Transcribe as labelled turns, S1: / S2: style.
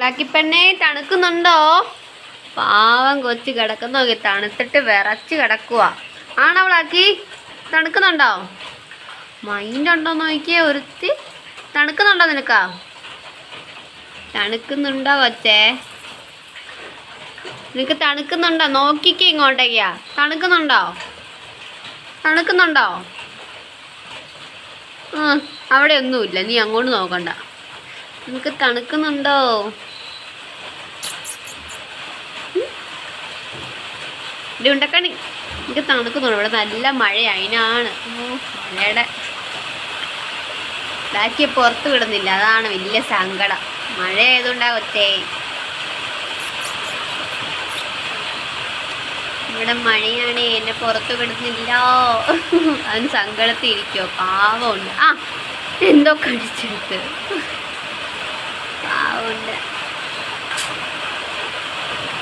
S1: ബ്ലാക്കി പെണ്ണേ തണുക്കുന്നുണ്ടോ? പാവം കൊച്ചു കിടക്കുന്ന നോക്കി തണുത്തിട്ട് വിറച്ച് കിടക്കുക ആണോ ബ്ലാക്കി തണുക്കുന്നുണ്ടോ? മൈൻഡ് ഉണ്ടോ നോക്കിയേ ഒരുത്തി. തണുക്കുന്നുണ്ടോ നിനക്കാ? തണുക്കുന്നുണ്ടോ കൊച്ചേ? നിനക്ക് തണുക്കുന്നുണ്ടോ? നോക്കിക്കേ ഇങ്ങോട്ടേക്കാ. തണുക്കുന്നുണ്ടോ? തണുക്കുന്നുണ്ടോ? ആ അവിടെ ഒന്നുമില്ല. നീ അങ്ങോട്ട് നോക്കണ്ട. നിനക്ക് തണുക്കുന്നുണ്ടോ? ഇവിടെ ഉണ്ടക്കണി. എനിക്ക് തണുക്കുന്നുണ്ട്. ഇവിടെ നല്ല മഴ അതിനാണ് മഴയുടെ ബാക്കി പുറത്ത് വിടുന്നില്ല. അതാണ് വലിയ സങ്കടം. മഴ ആയതുകൊണ്ടാ കൊച്ചേ ഇവിടെ മഴയാണ്. എന്നെ പുറത്ത് വിടുന്നില്ല. അവന് സങ്കടത്തിരിക്കോ പാവമുണ്ട് ആ എന്തോ കടിച്ചെടുത്ത്. പാവമുണ്ട്